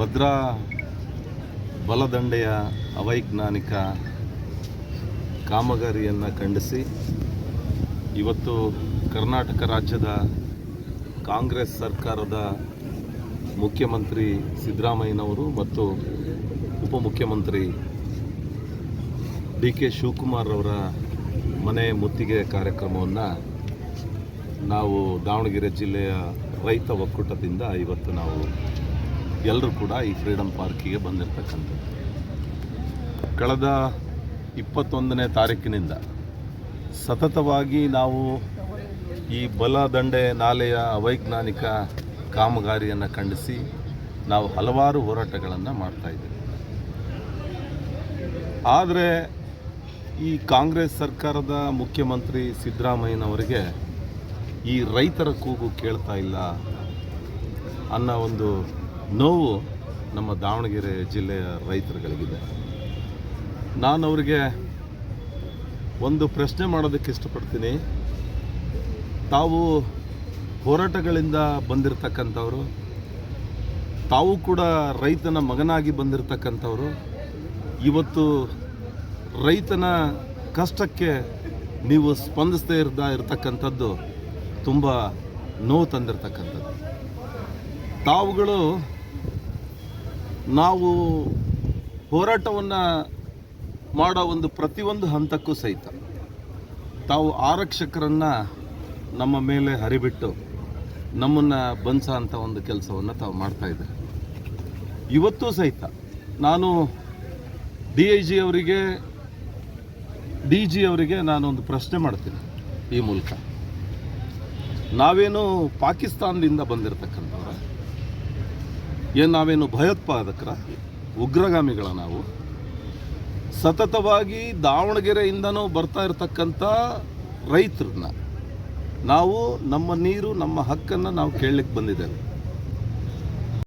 ಭದ್ರಾ ಬಲದಂಡೆಯ ಅವೈಜ್ಞಾನಿಕ ಕಾಮಗಾರಿಯನ್ನು ಖಂಡಿಸಿ ಇವತ್ತು ಕರ್ನಾಟಕ ರಾಜ್ಯದ ಕಾಂಗ್ರೆಸ್ ಸರ್ಕಾರದ ಮುಖ್ಯಮಂತ್ರಿ ಸಿದ್ದರಾಮಯ್ಯನವರು ಮತ್ತು ಉಪಮುಖ್ಯಮಂತ್ರಿ ಡಿ ಕೆ ಶಿವಕುಮಾರ್ ಅವರ ಮನೆ ಮುತ್ತಿಗೆ ಕಾರ್ಯಕ್ರಮವನ್ನು ನಾವು ದಾವಣಗೆರೆ ಜಿಲ್ಲೆಯ ರೈತ ಒಕ್ಕೂಟದಿಂದ ಇವತ್ತು ನಾವು ಎಲ್ಲರೂ ಕೂಡ ಈ ಫ್ರೀಡಮ್ ಪಾರ್ಕಿಗೆ ಬಂದಿರತಕ್ಕಂಥದ್ದು. ಕಳೆದ ಇಪ್ಪತ್ತೊಂದನೇ ತಾರೀಕಿನಿಂದ ಸತತವಾಗಿ ನಾವು ಈ ಬಲ ದಂಡೆ ನಾಲೆಯ ಅವೈಜ್ಞಾನಿಕ ಕಾಮಗಾರಿಯನ್ನು ಖಂಡಿಸಿ ನಾವು ಹಲವಾರು ಹೋರಾಟಗಳನ್ನು ಮಾಡ್ತಾಯಿದ್ದೀವಿ ಆದರೆ ಈ ಕಾಂಗ್ರೆಸ್ ಸರ್ಕಾರದ ಮುಖ್ಯಮಂತ್ರಿ ಸಿದ್ದರಾಮಯ್ಯನವರಿಗೆ ಈ ರೈತರ ಕೂಗು ಕೇಳ್ತಾ ಇಲ್ಲ ಅನ್ನೋ ಒಂದು ನೋವು ನಮ್ಮ ದಾವಣಗೆರೆ ಜಿಲ್ಲೆಯ ರೈತರುಗಳಿಗಿದೆ. ನಾನು ಅವರಿಗೆ ಒಂದು ಪ್ರಶ್ನೆ ಮಾಡೋದಕ್ಕೆ ಇಷ್ಟಪಡ್ತೀನಿ. ತಾವು ಹೋರಾಟಗಳಿಂದ ಬಂದಿರತಕ್ಕಂಥವ್ರು, ತಾವು ಕೂಡ ರೈತನ ಮಗನಾಗಿ ಬಂದಿರತಕ್ಕಂಥವ್ರು, ಇವತ್ತು ರೈತನ ಕಷ್ಟಕ್ಕೆ ನೀವು ಸ್ಪಂದಿಸದೇ ಇರ್ದ, ಇರತಕ್ಕಂಥದ್ದು ತುಂಬ ನೋವು ತಂದಿರತಕ್ಕಂಥದ್ದು. ತಾವುಗಳು ನಾವು ಹೋರಾಟವನ್ನು ಮಾಡೋ ಒಂದು ಪ್ರತಿಯೊಂದು ಹಂತಕ್ಕೂ ಸಹಿತ ತಾವು ಆರಕ್ಷಕರನ್ನು ನಮ್ಮ ಮೇಲೆ ಹರಿಬಿಟ್ಟು ನಮ್ಮನ್ನು ಬಂಧಿಸೋ ಅಂತ ಒಂದು ಕೆಲಸವನ್ನು ತಾವು ಮಾಡ್ತಾಯಿದ್ದಾರೆ ಇವತ್ತೂ ಸಹಿತ ನಾನು ಡಿ ಐ ಜಿ ಅವರಿಗೆ, ಡಿ ಜಿ ಅವರಿಗೆ ನಾನೊಂದು ಪ್ರಶ್ನೆ ಮಾಡ್ತೀನಿ ಈ ಮೂಲಕ. ನಾವೇನು ಪಾಕಿಸ್ತಾನದಿಂದ ಬಂದಿರತಕ್ಕಂಥವ್ರ ಏನು ನಾವೇನು ಭಯೋತ್ಪಾದಕರ ಉಗ್ರಗಾಮಿಗಳ ನಾವು? ಸತತವಾಗಿ ದಾವಣಗೆರೆಯಿಂದನೂ ಬರ್ತಾ ಇರತಕ್ಕಂಥ ರೈತರನ್ನ ನಾವು ನಮ್ಮ ನೀರು, ನಮ್ಮ ಹಕ್ಕನ್ನು ನಾವು ಕೇಳಲಿಕ್ಕೆ ಬಂದಿದ್ದೇವೆ.